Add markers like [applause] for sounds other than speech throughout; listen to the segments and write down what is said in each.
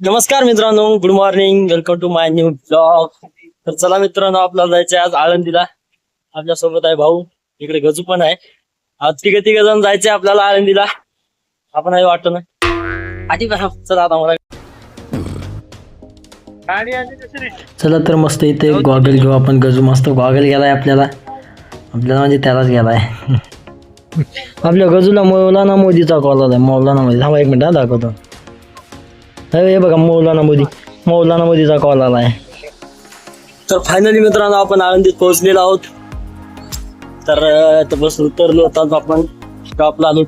नमस्कार मित्रांनो good morning welcome to my new blog तर चला मित्रांनो आपल्याला जायचंय आज आळंदीला. आपल्यासोबत आहे भाऊ इकडे गजू पण आहे. आज तिघे तिघ जण जायचंय आपल्याला आळंदीला. आपण आहे वाटत ना? आधी चला आता मला चला तर मस्त इथे गॉगल घेऊ आपण. गजू मस्त गॉगल गेलाय आपल्याला. आपल्याला म्हणजे त्यालाच गेलाय. [laughs] आपल्या गजूला मौलाना मोदीचा कॉल आलाय. मौलाना मोदी. थांबा एक मिनिट दाखवतो. हे हे बघा मौलाना मोदी मौलाना मोदीचा कॉल आलाय. तर फायनली मित्रांनो आपण आळंदीत पोहोचलेलो आहोत. तर अं, इथं बस उतरलो. होतात आपण स्टॉपला आलो.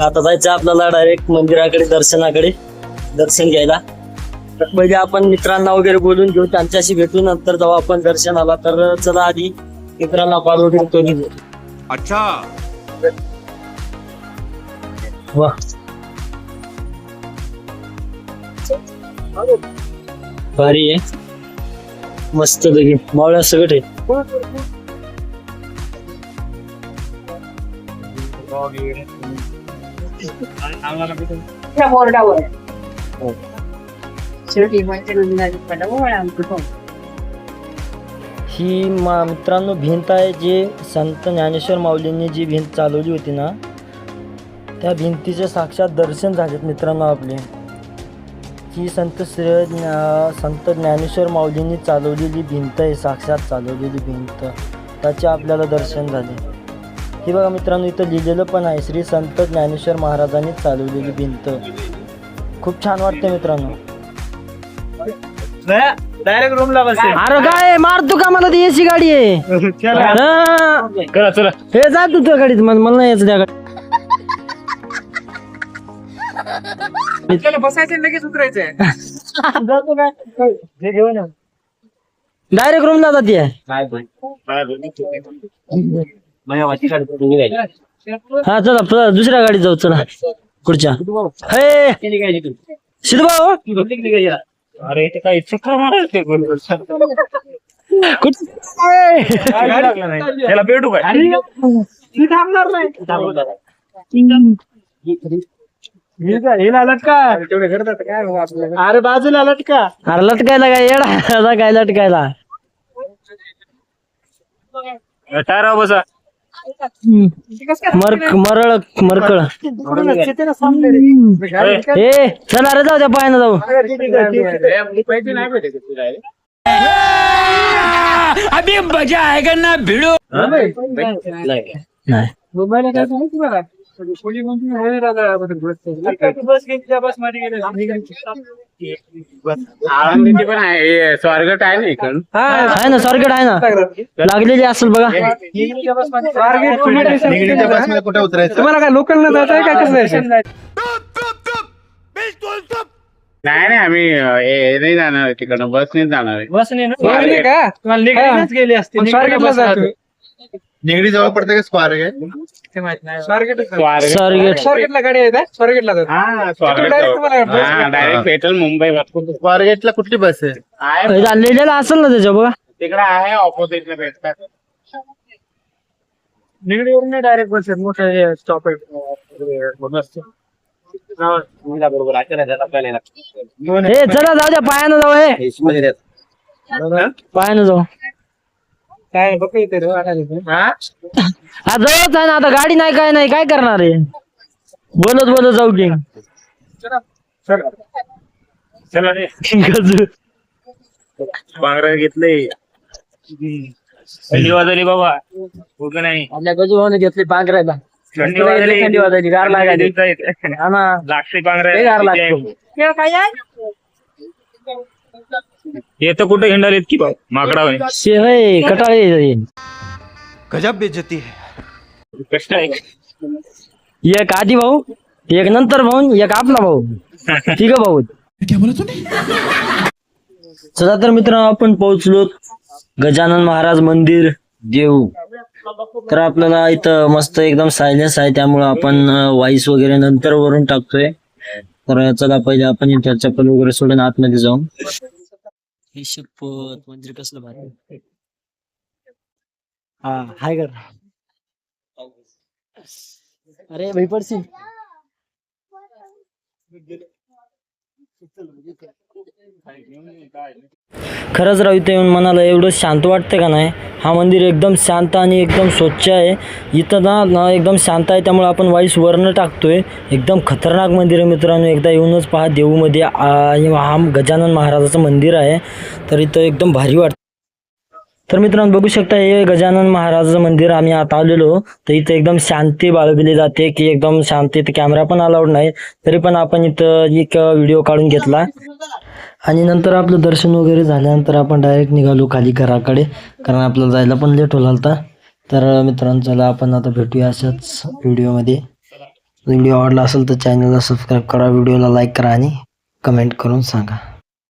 आता जायचं आपल्याला डायरेक्ट मंदिराकडे दर्शनाकडे. दर्शन घ्यायला. तर पहिले आपण मित्रांना वगैरे बोलून घेऊ. त्यांच्याशी भेटू नंतर जेव्हा आपण दर्शनाला. तर चला आधी मित्रांना कॉल वगैरे करून घेऊ. अच्छा. वा. भारी आहे. मस्त लगे मावळ्या सगळं आहे त्या बोर्डावर. शेवटी म्हणजे ही मा मित्रांनो भिंत आहे जे संत ज्ञानेश्वर माऊलींनी जी भिंत चालवली होती ना त्या भिंतीचे साक्षात दर्शन झालेत मित्रांनो आपले. ही संत श्री ज्ञा- संत ज्ञानेश्वर माऊलींनी चालवलेली भिंत आहे साक्षात चालवलेली भिंत. त्याचे आपल्याला दर्शन झाले. हे बघा मित्रांनो इथं लिहिलेलं पण आहे श्री संत ज्ञानेश्वर महाराजांनी चालवलेली भिंत. खूप छान वाटतं मित्रांनो. डायरेक्ट रूमला बस अरे काय मारतो का मला ती एसी गाडी आहे. हा. हे जा तू त्या गाडीत मला यायचं त्या गाडीत. बसायचं आणि लगेच उतरायचंय. डायरेक्ट रूमला जाते हा चला दुसऱ्या गाडीत जाऊ चला. पुढच्या. हे! सिद्धू भाऊ अरे इथे काय चक्कर मारायला ते गोल गोल. कुठ- ए! त्याला पेटू काय? थांबणार नाही. लटका. तेवढे करतात काय मग आपल्याला अरे बाजूला लटका. अरे लटकायला काय येडा काय लटकायला? टायरा बसा? मरक मरळ मरकळ. ए. चला रे जाऊ त्या पायानं जाऊ. पैसे नाही भेटत नाही बस घेतल्या बसमध्ये गेले आळंदीची पण आहे स्वारगट आहे ना इकडून. आहे ना स्वारगेट आहे ना. लागलेली असेल बघा. कुठे? उतरायचं? तुम्हाला काय लोकलला जात आहे का कसं नाही नाही आम्ही अं, हे नाही जाणार तिकडनं बसने जाणार आहे. बसने स्वारगेट. का? तुम्हाला गेली असती. निगडी जवळ पडते का स्क्वार आहे स्वारगेट स्वारगेट स्वारगेटला गाडी आहे स्वारगेटला जात हा स्वारगेट direct तुम्हाला bus हा डायरेक्ट पेट्रोल मुंबई स्क्वार गेटला कुठली बस आहे? आहे लिहिलेलं असेल ना त्याच्या बघा. तिकडे आहे ऑपोजिट भेटतात. निगडीवरून डायरेक्ट बस आहे मोठं स्टॉप आहे. बरोबर हे चला जाऊ द्या. पायानं जाऊ हे. पायानं जाऊ. काय बघ इथे रे. हा? जवळच आहे ना आता गाडी नाही काय नाही काय करणार आहे? बोलत बोलत जाऊ की. चला. रे. घेतले थंडी वाजली बाबा. नाही? आपल्या गजू भाऊने घेतली पांघरायला थंडी वाजली. थंडी वाजायची गार लागायची. हा ना. लागते लय गार बांगडा लागतो. येतं कुठं हिंडालेत की भाऊ माकडा कटाळे गजब बेजती है. कष्ट आहे. एक आधी भाऊ एक नंतर भाऊ एक आपला भाऊ. [laughs] तिघ भाऊ. चला तर मित्रांनो आपण पोहोचलो गजानन महाराज मंदिर देव तर आपल्याला इथं मस्त एकदम सायलेन्स आहे त्यामुळे आपण वाईस वगैरे नंतर वरून टाकतोय. तर चला पहिले आपण इथं चप्पल वगैरे सोडून आतमध्ये जाऊन हे शपथ मंदिर कसलं भारी? हा हाय कर. अरे भाई पडशील. खरंच राव इथं येऊन मनाला एवढं शांत वाटतं का नाही? हा मंदिर एकदम शांत आणि एकदम स्वच्छ आहे. इथं ना ना एकदम शांत आहे त्यामुळे आपण वाईस वर्ण टाकतोय. एकदम खतरनाक मंदिर आहे मित्रांनो. एकदा येऊनच पहा देऊमध्ये आ- हा गजानन महाराजाचं मंदिर आहे. तर इथं एकदम भारी वाटतं. तर मित्रांनो बघू शकता हे गजानन महाराजाचं मंदिर आम्ही आता आलेलो. तर इथं एकदम शांती बाळगली जाते की एकदम शांती कॅमेरा पण अलाउड नाही. तरी पण आपण इथं एक व्हिडिओ काढून घेतला. आणि नंतर आपलं दर्शन वगैरे झाल्यानंतर आपण डायरेक्ट निघालो खाली घराकडे. कारण आपल्याला जायला पण लेट होला होता. तर मित्रांनो चला आपण आता भेटूया अशाच व्हिडिओमध्ये व्हिडिओ आवडला असेल तर चॅनलला सबस्क्राईब करा व्हिडिओला लाईक करा आणि कमेंट करून सांगा.